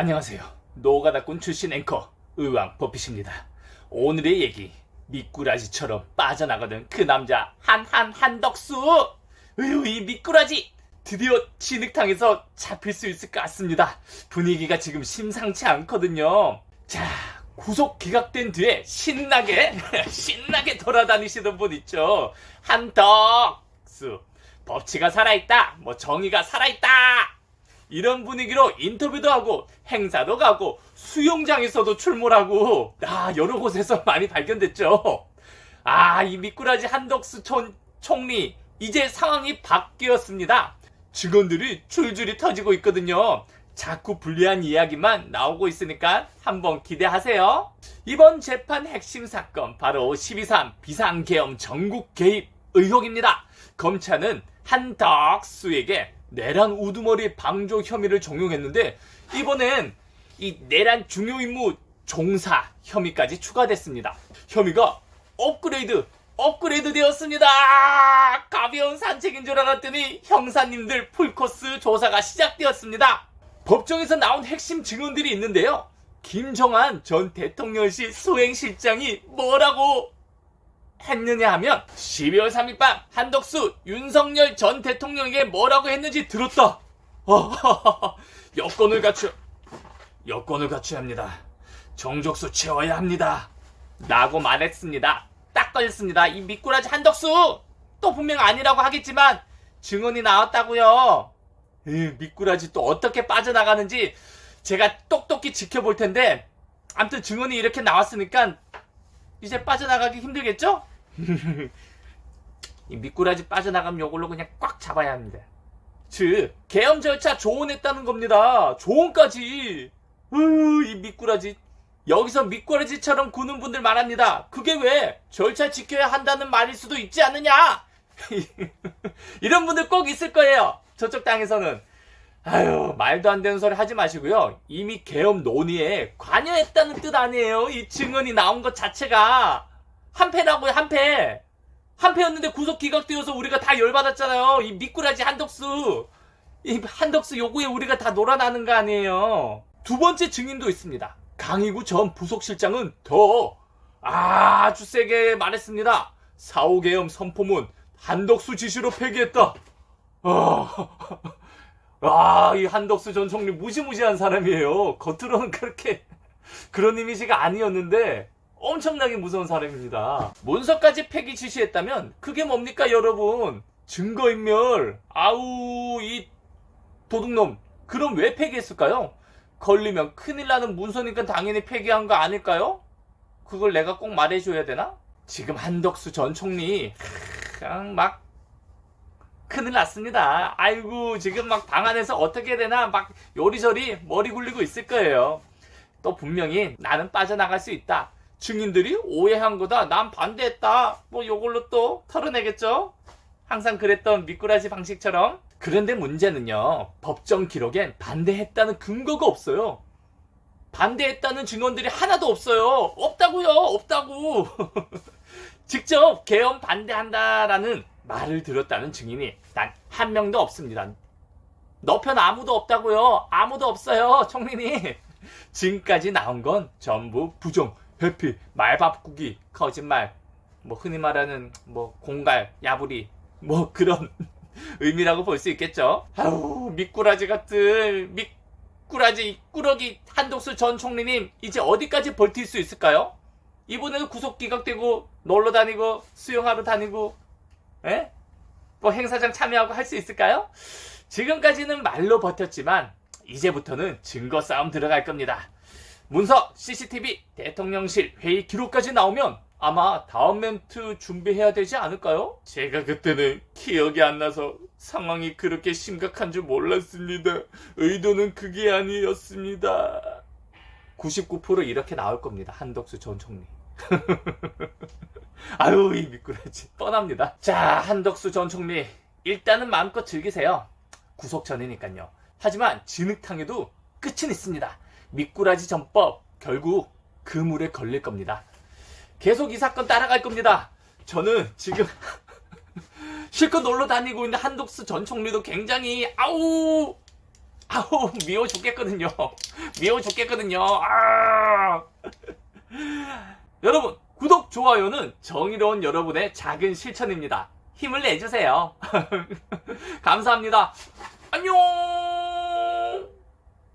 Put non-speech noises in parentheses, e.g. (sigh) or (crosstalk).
안녕하세요. 노가다꾼 출신 앵커 의왕 버핏입니다. 오늘의 얘기 미꾸라지처럼 빠져나가는 그 남자 한한 한덕수. 으유 이 미꾸라지 드디어 진흙탕에서 잡힐 수 있을 것 같습니다. 분위기가 지금 심상치 않거든요. 자 구속 기각된 뒤에 신나게 (laughs) 신나게 돌아다니시던 분 있죠. 한덕수. 법치가 살아있다. 뭐 정의가 살아있다. 이런 분위기로 인터뷰도 하고 행사도 가고 수영장에서도 출몰하고 아 여러 곳에서 (laughs) 많이 발견됐죠. 아 이 미꾸라지 한덕수 촌, 총리 이제 상황이 바뀌었습니다. 증언들이 줄줄이 터지고 있거든요. 자꾸 불리한 이야기만 나오고 있으니까 한번 기대하세요. 이번 재판 핵심 사건 바로 12.3 비상계엄 전국 개입 의혹입니다. 검찰은 한덕수에게 내란 우두머리 방조 혐의를 적용했는데 이번엔 이 내란 중요 임무 종사 혐의까지 추가됐습니다. 혐의가 업그레이드 업그레이드 되었습니다. 가벼운 산책인 줄 알았더니 형사님들 풀코스 조사가 시작되었습니다. 법정에서 나온 핵심 증언들이 있는데요. 김정한 전 대통령실 수행실장이 뭐라고 했느냐 하면 12월 3일 밤 한덕수 윤석열 전 대통령에게 뭐라고 했는지 들었다. 어, (laughs) 여건을 갖추 여건을 갖춰야 합니다. 정족수 채워야 합니다. 라고 말했습니다. 딱 걸렸습니다. 이 미꾸라지 한덕수 또 분명 아니라고 하겠지만 증언이 나왔다고요. 이 미꾸라지 또 어떻게 빠져나가는지 제가 똑똑히 지켜볼 텐데 아무튼 증언이 이렇게 나왔으니까 이제 빠져나가기 힘들겠죠? 이 미꾸라지 빠져나가면 요걸로 그냥 꽉 잡아야 합니다. 즉, 계엄 절차 조언했다는 겁니다. 조언까지. 으, 이 미꾸라지. 여기서 미꾸라지처럼 구는 분들 말합니다. 그게 왜 절차 지켜야 한다는 말일 수도 있지 않느냐? (laughs) 이런 분들 꼭 있을 거예요. 저쪽 땅에서는. 아유, 말도 안 되는 소리 하지 마시고요. 이미 계엄 논의에 관여했다는 뜻 아니에요. 이 증언이 나온 것 자체가. 한 패라고요, 한 패. 한 패였는데 구속 기각되어서 우리가 다 열받았잖아요. 이 미꾸라지 한덕수. 이 한덕수 요구에 우리가 다 놀아나는 거 아니에요. 두 번째 증인도 있습니다. 강희구 전 부속실장은 더 아주 세게 말했습니다. 사후계엄 선포문 한덕수 지시로 폐기했다. 아, (laughs) 아, 이 한덕수 전 총리 무시무시한 사람이에요. 겉으로는 그렇게 그런 이미지가 아니었는데 엄청나게 무서운 사람입니다. 문서까지 폐기 지시했다면 그게 뭡니까 여러분? 증거인멸. 아우 이 도둑놈. 그럼 왜 폐기했을까요? 걸리면 큰일 나는 문서니까 당연히 폐기한 거 아닐까요? 그걸 내가 꼭 말해줘야 되나? 지금 한덕수 전 총리 그냥 막 큰일 났습니다. 아이고 지금 막 방 안에서 어떻게 되나 막 요리저리 머리 굴리고 있을 거예요. 또 분명히 나는 빠져나갈 수 있다. 증인들이 오해한 거다. 난 반대했다. 뭐 요걸로 또 털어내겠죠? 항상 그랬던 미꾸라지 방식처럼. 그런데 문제는요. 법정 기록엔 반대했다는 근거가 없어요. 반대했다는 증언들이 하나도 없어요. 없다고요. 없다고. (laughs) 직접 계엄 반대한다라는 말을 들었다는 증인이 단한 명도 없습니다. 너 편 아무도 없다고요. 아무도 없어요. 총리님. (laughs) 지금까지 나온 건 전부 부정, 회피, 말바꾸기, 거짓말, 뭐 흔히 말하는 뭐 공갈, 야부리, 뭐 (laughs) 그런 의미라고 볼 수 있겠죠. 아우 미꾸라지 같은 미꾸라지 꾸러기 한독수 전 총리님 이제 어디까지 버틸 수 있을까요? 이번에도 구속 기각되고 놀러 다니고 수영하러 다니고, 에? 뭐 행사장 참여하고 할 수 있을까요? 지금까지는 말로 버텼지만 이제부터는 증거 싸움 들어갈 겁니다. 문서, CCTV, 대통령실 회의 기록까지 나오면 아마 다음 멘트 준비해야 되지 않을까요? 제가 그때는 기억이 안 나서 상황이 그렇게 심각한 줄 몰랐습니다. 의도는 그게 아니었습니다. 99% 이렇게 나올 겁니다. 한덕수 전 총리. (laughs) 아유, 이 미꾸라지. 뻔합니다. 자, 한덕수 전 총리. 일단은 마음껏 즐기세요. 구속 전이니까요. 하지만 진흙탕에도 끝은 있습니다. 미꾸라지 전법 결국 그 물에 걸릴 겁니다. 계속 이 사건 따라갈 겁니다. 저는 지금 (laughs) 실컷 놀러 다니고 있는 한독수 전 총리도 굉장히 아우 아우 미워 죽겠거든요. 미워 죽겠거든요. 아! (laughs) 여러분 구독 좋아요는 정의로운 여러분의 작은 실천입니다. 힘을 내주세요. (laughs) 감사합니다. 안녕.